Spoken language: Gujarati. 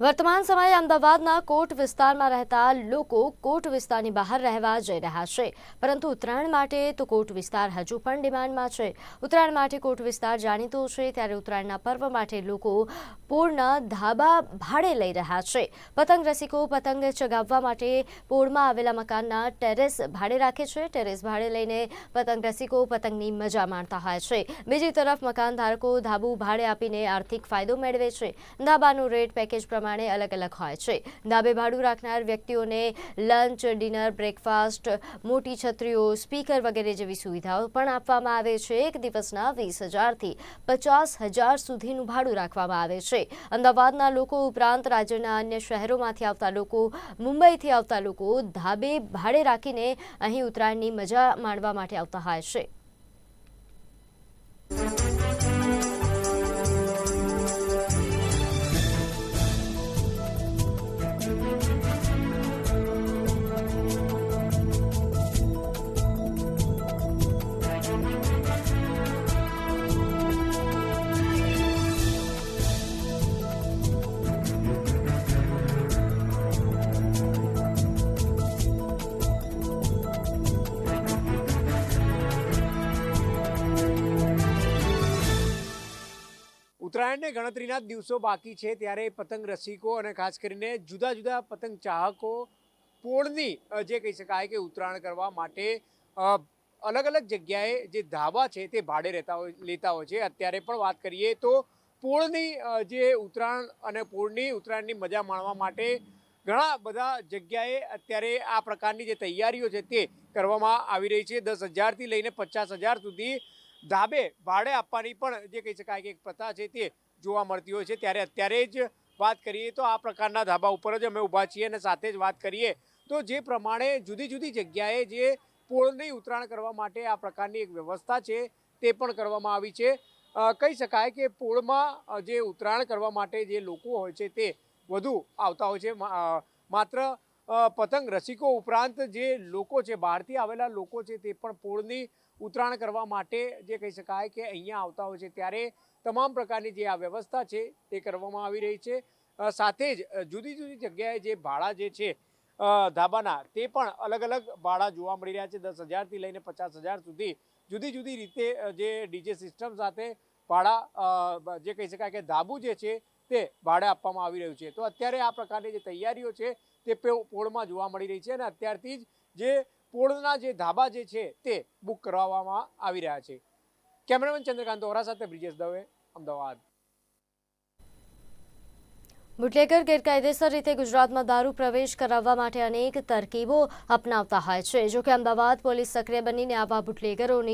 વર્તમાન સમયે અમદાવાદના કોટ વિસ્તારમાં રહેતા લોકો કોટ વિસ્તારની બહાર રહેવા જઈ રહ્યા છે. પરંતુ ઉત્તરાયણ માટે તો કોટ વિસ્તાર હજુ પણ ડિમાન્ડમાં છે. ઉત્તરાયણ માટે કોટ વિસ્તાર જાણીતો છે, ત્યારે ઉત્તરાયણના પર્વ માટે લોકો પૂર્ણ ધાબા ભાડે લઈ રહ્યા છે. પતંગ રસિકો પતંગ ચગાવવા માટે પોળમાં આવેલા મકાનના ટેરેસ ભાડે રાખે છે. ટેરેસ ભાડે લઈને પતંગ રસિકો પતંગની મજા માણતા હોય છે. બીજી તરફ મકાન ધારકો ધાબુ ભાડે આપીને આર્થિક ફાયદો મેળવે છે. ધાબાનું રેટ પેકેજ પ્રમાણે અલગ અલગ હોય છે. ધાબે ભાડું રાખનાર વ્યક્તિઓને લંચ, ડિનર, બ્રેકફાસ્ટ, મોટી છત્રીઓ, સ્પીકર વગેરે જેવી સુવિધાઓ પણ આપવામાં આવે છે. એક દિવસના વીસ હજારથી પચાસ હજાર સુધીનું ભાડું રાખવામાં આવે છે. અમદાવાદના લોકો ઉપરાંત રાજ્યના અન્ય શહેરોમાંથી આવતા લોકો, મુંબઈથી આવતા લોકો ધાબે ભાડે રાખીને અહીં ઉત્તરાયણની મજા માણવા માટે આવતા હોય છે. ઉત્તરાયણને ગણતરીના દિવસો બાકી છે ત્યારે પતંગ રસિકો અને ખાસ કરીને જુદા જુદા પતંગ ચાહકો પોળની જે કહી શકાય કે ઉત્તરાયણ કરવા માટે અલગ અલગ જગ્યાએ જે ધાબા છે તે ભાડે રહેતા હોય, લેતા હોય છે. અત્યારે પણ વાત કરીએ તો પોળની જે ઉત્તરાયણ અને પોળની, ઉત્તરાયણની મજા માણવા માટે ઘણા બધા જગ્યાએ અત્યારે આ પ્રકારની જે તૈયારીઓ છે તે કરવામાં આવી રહી છે. દસ હજારથી લઈને પચાસ હજાર સુધી ધાબે ભાડે આપવાની પણ જે કહી શકાય કે એક પ્રથા છે તે જોવા મળતી હોય છે. ત્યારે અત્યારે જ વાત કરીએ તો આ પ્રકારના ધાબા ઉપર જ અમે ઊભા છીએ અને સાથે જ વાત કરીએ તો જે પ્રમાણે જુદી જુદી જગ્યાએ જે પોળની ઉત્તરાયણ કરવા માટે આ પ્રકારની એક વ્યવસ્થા છે તે પણ કરવામાં આવી છે. કહી શકાય કે પોળમાં જે ઉત્તરાયણ કરવા માટે જે લોકો હોય છે તે વધુ આવતા હોય છે. માત્ર પતંગ રસિકો ઉપરાંત જે લોકો છે, બહારથી આવેલા લોકો છે, તે પણ પોળની ઉતરાણ કરવા માટે જે કહી શકાય કે અહીંયા આવતા હોય છે. ત્યારે તમામ પ્રકારની જે આ વ્યવસ્થા છે, તે કરવામાં આવી રહી છે. સાથે જ જુદી જુદી જગ્યાએ જે ભાડા જે છે ધાબાના, તે પણ અલગ અલગ ભાડા જોવા મળી રહ્યા છે. દસ હજારથી લઈને પચાસ હજાર સુધી જુદી જુદી રીતે જે ડીજે સિસ્ટમ સાથે ભાડા જે કહી શકાય કે ધાબુ જે છે તે ભાડે આપવામાં આવી રહ્યું છે. તો અત્યારે આ પ્રકારની જે તૈયારીઓ છે તે પોળમાં જોવા મળી રહી છે અને અત્યારથી જ જે પોળના જે ધાબા જે છે તે બુક કરાવવામાં આવી રહ્યા છે. કેમેરામેન ચંદ્રકાંત ઓરા સાથે બ્રિજેશ દવે, અમદાવાદ. બુટલેગર ગેરકાયદેસર રીતે ગુજરાતમાં દારૂ પ્રવેશ કરાવવા માટે અનેક તરકીબો અપનાવતા હોય છે. જોકે અમદાવાદ પોલીસ સક્રિય બનીને આવા બુટલેગરોની